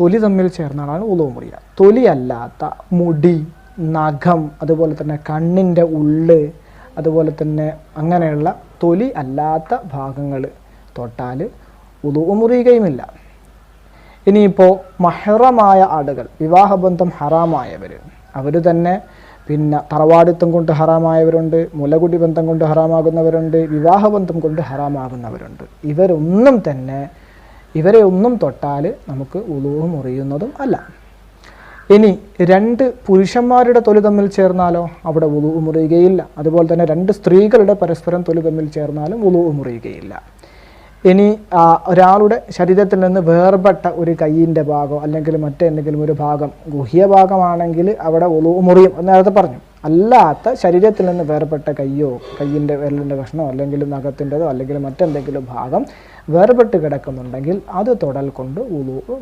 തൊലി തമ്മിൽ മുറിയുക. തൊലി അല്ലാത്ത മുടി നഖം അതുപോലെ തന്നെ കണ്ണിന്റെ ഉള്ള് അതുപോലെ തന്നെ അങ്ങനെയുള്ള തൊലി അല്ലാത്ത ഭാഗങ്ങൾ തൊട്ടാൽ ഉളു മുറിയുകയുമില്ല. ഇനിയിപ്പോൾ മഹറമായ ആളുകൾ വിവാഹബന്ധം ഹറാമായവർ അവർ തന്നെ പിന്നെ തറവാടിത്തം കൊണ്ട് ഹറാമായവരുണ്ട് മുലകുടി ബന്ധം കൊണ്ട് ഹറാമാകുന്നവരുണ്ട് വിവാഹബന്ധം കൊണ്ട് ഹറാമാകുന്നവരുണ്ട്. ഇവരൊന്നും തന്നെ ഇവരെ ഒന്നും തൊട്ടാൽ നമുക്ക് ഉളുവ് മുറിയുന്നതും അല്ല. ഇനി രണ്ട് പുരുഷന്മാരുടെ തൊലി തമ്മിൽ ചേർന്നാലോ? അവിടെ ഉളുവ് മുറിയുകയില്ല. അതുപോലെ തന്നെ രണ്ട് സ്ത്രീകളുടെ പരസ്പരം തൊലി തമ്മിൽ ചേർന്നാലും ഉളുവ് മുറിയുകയില്ല. ഇനി ഒരാളുടെ ശരീരത്തിൽ നിന്ന് വേർപെട്ട ഒരു കൈയിന്റെ ഭാഗം അല്ലെങ്കിൽ മറ്റെന്തെങ്കിലും ഒരു ഭാഗം ഗുഹ്യ ഭാഗമാണെങ്കിൽ അവിടെ മുറിയും നേരത്തെ പറഞ്ഞു. അല്ലാത്ത ശരീരത്തിൽ നിന്ന് വേർപെട്ട കയ്യോ കയ്യിന്റെ വിരലിന്റെ കഷ്ണമോ അല്ലെങ്കിൽ നഖത്തിന്റെതോ അല്ലെങ്കിൽ മറ്റെന്തെങ്കിലും ഭാഗം വേർപെട്ട് കിടക്കുന്നുണ്ടെങ്കിൽ അത് തൊടൽ കൊണ്ട് ഉളു മുറി